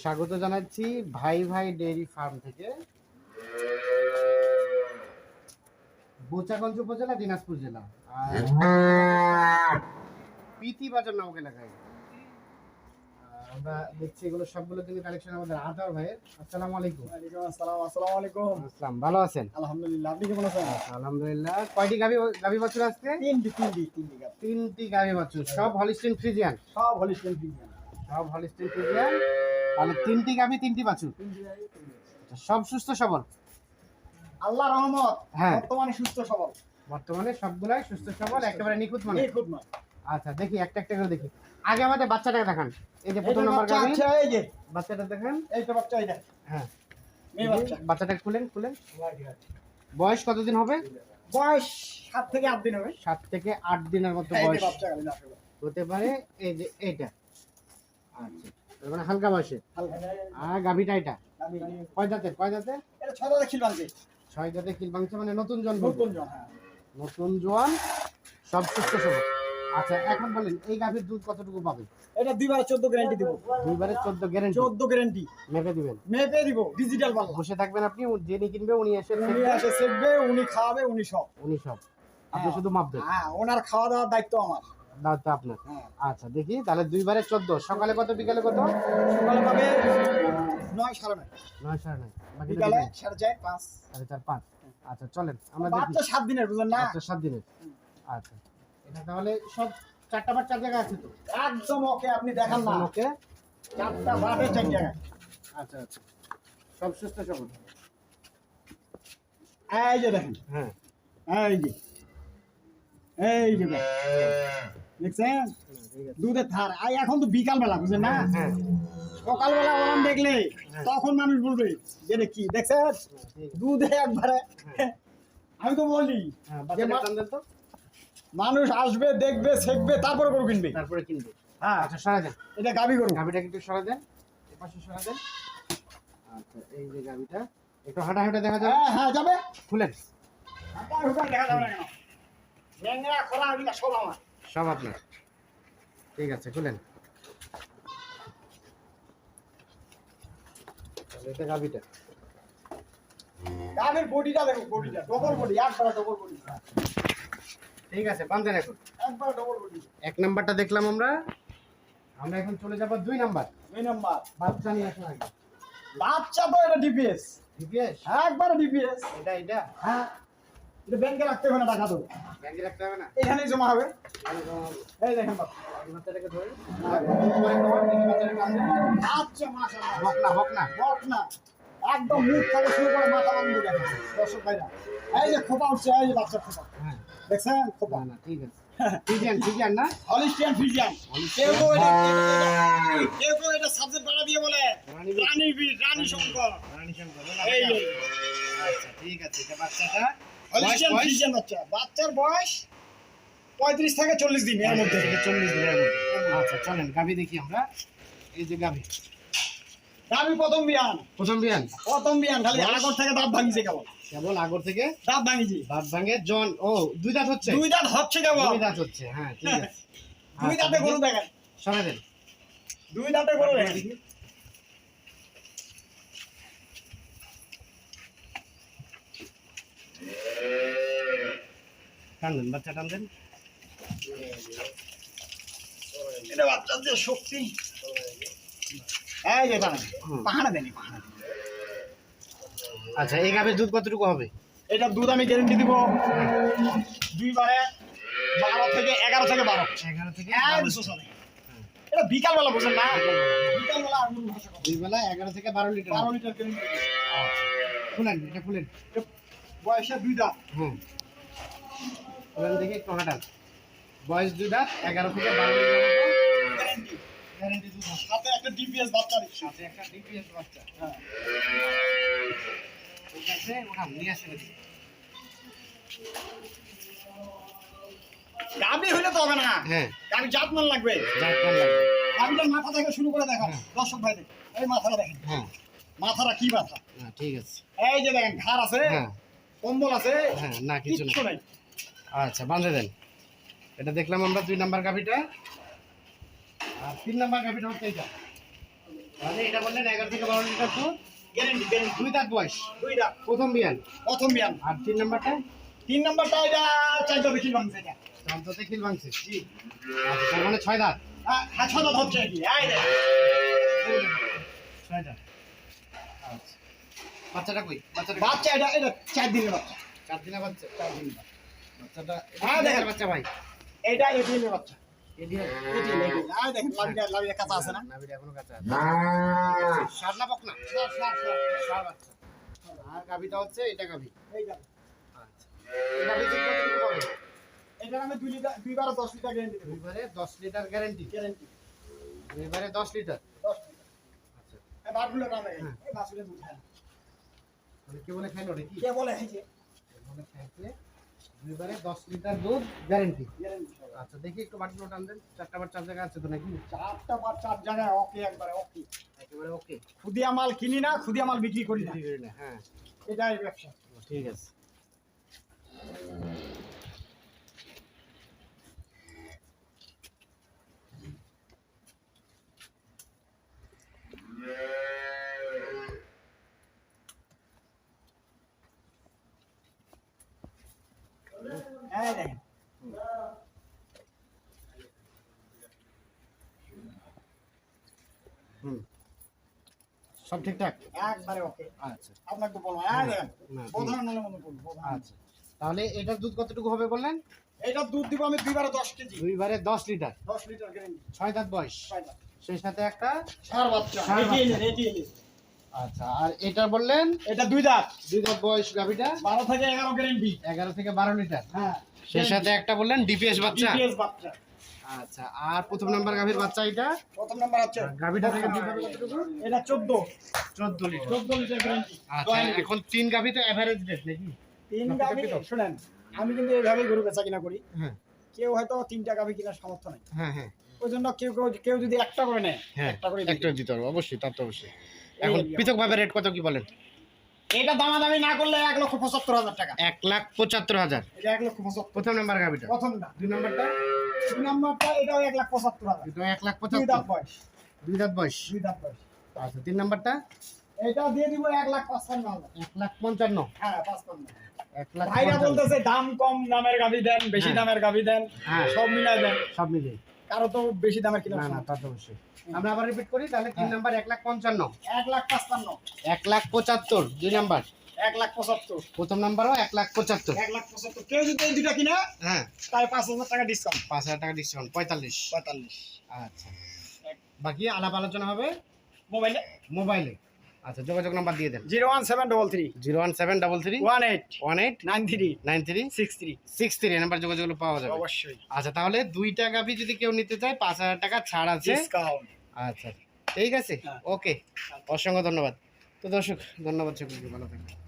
স্বাগত জানাচ্ছি ভাই ভাই ডেয়ারি ফার্ম থেকে। বোচাগঞ্জ উপজেলা দিনাজপুর জেলা। আর পিতি বাজার নামক এলাকায়। আমরা দেখছি এগুলো সবগুলো কিন্তু কালেকশন আমাদের আতার ভাইয়ের। আসসালামু আলাইকুম। আসসালাম আসসালামু আলাইকুম। আসসালাম ভালো আছেন? আলহামদুলিল্লাহ আপনি কেমন আছেন? আলহামদুলিল্লাহ। কয়টি গাভি গাভি বাছুর আজকে? তিনটি তিনটি তিনটি গাছ তিনটি গাভি বাছুর। সব হলিস্টিন ফ্রিজিয়ান সব হলিস্টেন ফ্রিজিয়ান সব হলিস্টিন ফ্রিজিয়ান তাহলে তিনটি গাভি তিনটি বাছুর। আচ্ছা, সব সুস্থ সবল? আল্লাহ রহমত হ্যাঁ। বর্তমানে সুস্থ সবল। বর্তমানে সবগুলাই সুস্থ সবল একেবারে নিখুঁত মানে। নিখুঁত নয় আচ্ছা দেখি একটা একটা করে দেখি। আগে আমাদের বাচ্চাটাকে দেখান। এই যে প্রথম নম্বর গাভি। এই যে। বাচ্চাটা দেখান। এইটা বাচ্চা এইটা হ্যাঁ। মেয়ে বাচ্চা। বাচ্চাটা খুলেন খুলেন। বয়স কতদিন হবে? বয়স সাত থেকে আট দিন হবে। সাত থেকে আট দিনের মতো বয়স। হতে পারে এই যে এইটা। আচ্ছা। মানে হালকা বয়সে। আর গাভিটা এটা? কয় দাঁতের কয় দাঁতের ছয় দাদা খিল ভাঙছে। ছয় কিল ভাঙছে মানে নতুন জন্ম নতুন জন হ্যাঁ। নতুন জোয়ান সব সুস্থ সবল। আচ্ছা এখন বলেন এই গাভীর দুধ কতটুকু পাবে? এটা দুইবারে চোদ্দ গ্যারান্টি দিব। দুইবারে চোদ্দ গ্যারেন্টি চোদ্দ গ্যারান্টি মেপে দিবেন। মেপে দিব ডিজিটাল বাংলা বসে থাকবেন আপনি যিনি কিনবে উনি এসে উনি এসে শিখবে উনি খাওয়াবে উনি সব। উনি সব। আপনি হ্যাঁ। শুধু মাপবেন হ্যাঁ ওনার খাওয়া দাওয়ার দায়িত্ব আমার। দায়িত্ব আপনার। হ্যাঁ। আচ্ছা দেখি তাহলে দুইবারে চোদ্দ। সকালে কত বিকালে কত? সকালে পাবে নয় সাড়ে নয়। নয় সাড়ে নয়। বাকি বিকালে সাড়ে চার পাঁচ। সাড়ে চার পাঁচ। আচ্ছা চলেন আমরা দেখি। সাত দিনের বুঝলেন না? আচ্ছা সাত দিনের। আচ্ছা এটা তাহলে সব চারটা বার চার জায়গায় আছে তো? একদম ওকে আপনি দেখান না। ওকে। চারটা বারোটা চার জায়গায়। আচ্ছা আচ্ছা। সব সুস্থ সবল? এই যে দেখেন। হ্যাঁ। এই যে। এই যে দেখেন। দেখছেন? দুধের থার আর এখন তো বিকাল বেলা বুঝলেন না? হ্যাঁ সকালবেলা ওরাম দেখলে হ্যাঁ। তখন মানুষ বলবে যে কি দেখছেন? দুধে একবারে আমি তো বলি হ্যাঁ মানুষ আসবে দেখবে শেখবে তারপরে গরু কিনবে। তারপরে কিনবে। হ্যাঁ। আচ্ছা সরা দেন। এটা গাবি গরু। গাভিটা একটু সরা দেন। এপাশে সরা দেন। আচ্ছা এই যে গাভিটা একটু হাঁটা হাঁটা দেখা যাবে? হ্যাঁ হ্যাঁ যাবে। খুলেন। হাঁটা হুটা দেখা যাবে না কেন? ল্যাংড়া খোলা সব আমার। সব আপনার। ঠিক আছে খুলেন। এটা গাভিটা। গাবের বডিটা দেখো বডিটা ডবল বডি একবার ডবল বডি ঠিক আছে বান্ধেন এখন। একবার ডবল বডি এক নাম্বারটা দেখলাম আমরা। আমরা এখন চলে যাব দুই নাম্বার। দুই নাম্বার। বাচ্চা নিয়ে আসুন আগে। বাচ্চা তো এটা ডিপিএস ডিপিএস একবার ডিপিএস এটা এটা। হ্যাঁ। এটা ব্যাংকে রাখতে হবে না টাকা তো। ব্যাংকে রাখতে হবে না? এখানেই জমা হবে। এই দেখেন। আচ্ছা হোক না হোক না। বক না। একদম মুখ থেকে শুরু করে মাথা বন্ধ দেখেন দর্শক ভাইরা এই যে খোপা উঠছে এই যে বাচ্চা খোপা। হ্যাঁ। দেখছেন খোপা? না না ঠিক আছে। ফিজিয়ান ফিজিয়ান না? Holstein Friesian. কেউ কেউ এটা কেউ কেউ এটা সাবজেক্ট বাড়া দিয়ে বলে। রানী। রানী শঙ্কর। রানী শঙ্কর, এই আচ্ছা ঠিক আছে এটা বাচ্চাটা হলিস্টিয়ান বয়স- বাচ্চা। বাচ্চার বয়স পঁয়ত্রিশ থেকে চল্লিশ দিন এর মধ্যে। চল্লিশ দিনের মধ্যে। আচ্ছা চলেন গাভি দেখি আমরা। এই যে গাভি। আমি প্রথম বিয়ান। প্রথম বিয়ান? প্রথম বিয়ান খালি আগর থেকে দাঁত ভাঙিছে কেবল। কেবল আগর থেকে দাঁত ভাঙিছি। দাঁত ভাঙে জন ও দুই দাঁত হচ্ছে? দুই দাঁত হচ্ছে কেবল। দুই দাঁত হচ্ছে হ্যাঁ ঠিক আছে। দুই দাঁতে গরু দেখেন। সরে দেন। দুই দাঁতে গরু দেখেন। টান দেন বাচ্চা টানবেন। এটা বাচ্চার যে শক্তি। এই যে দেনি পাহাড়ে আচ্ছা এই গাভির দুধ কতটুকু হবে? এটা দুধ আমি গ্যারেন্টি দিব দুইবারে বারো থেকে এগারো থেকে বারো। এগারো থেকে একশো এটা বিকাল বেলা বুঝলেন না। বিকাল বেলা আগুন ভাষা কথা। দুই বেলা এগারো থেকে বারো লিটার। বারো লিটার আচ্ছা। খুলেন এটা খুলেন। বয়সে দুই দাঁত। হুম। খুলেন দেখি একটু হাঁটান বয়স দুই দাঁত এগারো থেকে বারো গ্যারেন্টি দুধ সাথে একটা ডিপিএস বাচ্চা সাথে একটা ডিপিএস বাচ্চা। হ্যাঁ। ঠিক আছে ওঠান নিয়ে আসেন। গাবি হইলে তো হবে না। হ্যাঁ। গাবি জাত মান লাগবে লাগবে। গাবিটার মাথা থেকে শুরু করে দেখো। হ্যাঁ। দর্শক ভাই এই মাথাটা দেখেন। হ্যাঁ। মাথাটা কি মাথা? হ্যাঁ ঠিক আছে। এই যে দেখেন ঘাড় আছে। হ্যাঁ। কম্বল আছে? হ্যাঁ না কিছু নাই। আচ্ছা বাঁধে দেন। এটা দেখলাম আমরা দুই নাম্বার গাভিটা। আর তিন নাম্বার গাভিটা হচ্ছে এইটা। তাহলে এটা বললেন এগারো থেকে বারো লিটার দুধ। গ্যারেন্টি গ্যারেন্টি দুই দাঁত বয়স। দুই দাঁত। প্রথম বিয়ান। প্রথম বিয়ান। আর তিন নাম্বারটা? তিন নাম্বারটা এটা চারটা বেশি ভাঙছে এটা। ভাঙছে। জি। আচ্ছা মানে ছয় দাঁত। হ্যাঁ হ্যাঁ ছ দাঁত হচ্ছে ছয় দাঁত। বাচ্চাটা কই? বাচ্চাটা বাচ্চা এটা এটা চার দিনের বাচ্চা। চার দিনের বাচ্চা? চার দিনের বাচ্চা। বাচ্চাটা হ্যাঁ, এটা দেখেন। বাচ্চা ভাই? এটা এই। সার বাচ্চা। আর গাভিটা হচ্ছে এটা গাভি। আচ্ছা। এটার আমি দুই লিটার দুইবার দশ লিটার গ্যারেন্টি দুইবারে দশ লিটার গ্যারেন্টি গ্যারেন্টি দুইবারে দশ লিটার? দশ লিটার। আচ্ছা। বারগুলো দামে হ্যাঁ। এই বাসগুলো দুধ কে বলে খাইলো নাকি? কে বলে এই যে? বলে খাইছে? দুইবারে দশ লিটার দুধ গ্যারেন্টি গ্যারেন্টি আচ্ছা দেখি একটু বাটিগুলো টান দেন। চারটা বার চার জায়গা আছে তো নাকি? চারটা বা চার জায়গায় ওকে একবারে ওকে একেবারে ওকে খুদিয়া মাল কিনি না খুদিয়া মাল বিক্রি করি না। হ্যাঁ। এটাই ব্যবসা। ঠিক আছে। হ্যাঁ দেখেন হুম সব ঠিকঠাক? একবারে ওকে আচ্ছা। আপনাকে বলব দেখেন না, ঠিক। প্রধান নালে মনে করব আচ্ছা। তাহলে এটার দুধ কতটুকু হবে বললেন? এটা দুধ দিব আমি দুইবারে দশ কেজি। দুইবারে দশ লিটার। দশ লিটার গ্যারেন্টি ছয় দাঁত বয়স। সেই সাথে একটা সার বাচ্চা। আচ্ছা আর এটা বললেন? এটা দুই দাঁত। দুই দাঁত বয়স গাভিটা? বারো থেকে এগারো গ্যারেন্টি এগারো থেকে বারো লিটার। হ্যাঁ। সেই সাথে একটা বললেন ডিপিএস বাচ্চা। DPS বাচ্চা। আচ্ছা আর প্রথম নাম্বার গাভীর বাচ্চা এটা? প্রথম নাম্বার হচ্ছে গাভীটা থেকে দুধ হবে কতটুকু এটা চোদ্দ। চোদ্দ লিটার। চোদ্দ লিটার গ্যারেন্টি আচ্ছা এখন তিন গাভী তো অ্যাভারেজ রেট নাকি? তিন গাভি? শুনেন আমি কিন্তু এইভাবে গরু বেচা কিনা করি। হ্যাঁ। কেউ হয়তো তিনটা গাভি কেনার সামর্থ্য নেই। হ্যাঁ হ্যাঁ। ওই জন্য কেউ কেউ- কেউ যদি একটা করে নেয় হ্যাঁ একটা করে একটা দিতে পারব অবশ্যই তার তো অবশ্যই। এখন পৃথক ভাবে রেট কত কি বলেন? এটা দামাদামি না করলে এক লক্ষ পঁচাত্তর হাজার টাকা। এক লাখ পঁচাত্তর হাজার। এটা এক লক্ষ পঁচাত্তর। প্রথম নাম্বার গাভীটা? প্রথমটা। দুই নাম্বারটা? দুই নাম্বারটা এটাও এক লাখ পঁচাত্তর হাজার। দুটো এক লাখ দুই দাঁত বয়স। দুই দাঁত বয়স? দুই দাঁত বয়স। আচ্ছা তিন নাম্বারটা? এটা দিয়ে দিব এক লাখ পাঁচপান্ন হাজার। এক লাখ পঞ্চান্ন। হ্যাঁ পাঁচপান্ন। ভাইরা বলতেছে দাম কম দামের গাভি দেন বেশি হ্যাঁ। দামের গাভি দেন হ্যাঁ। সব মিলাই দেন। সব মিলিয়ে। কারও তো বেশি দামের কিনা না না তা তো অবশ্যই। আমরা আবার রিপিট করি তাহলে তিন। নাম্বার এক লাখ পঞ্চান্ন। এক লাখ পাঁচপান্ন। এক লাখ পঁচাত্তর দুই নাম্বার। এক লাখ পঁচাত্তর। প্রথম নাম্বারও এক লাখ পঁচাত্তর। এক লাখ পঁচাত্তর। কেউ যদি এই দুটা কিনা হ্যাঁ। তাই পাঁচ হাজার টাকা ডিসকাউন্ট পাঁচ হাজার টাকা ডিসকাউন্ট পঁয়তাল্লিশ। পঁয়তাল্লিশ। আচ্ছা। বাকি আলাপ আলোচনা হবে? মোবাইলে। মোবাইলে। আচ্ছা যোগাযোগ নাম্বার দিয়ে দেন। Zero one seven double three. Zero one seven double three. One eight. One eight. Nine three. Nine three. Six three. Six three number যোগাযোগগুলো পাওয়া যাবে। অবশ্যই। আচ্ছা তাহলে দুইটা গাভি যদি কেউ নিতে চায় পাঁচ হাজার টাকা ছাড় আছে। ডিসকাউন্ট আচ্ছা ঠিক আছে? হ্যাঁ। ওকে। অসংখ্য ধন্যবাদ। তো দর্শক ধন্যবাদ সকলকে ভালো থাকবেন।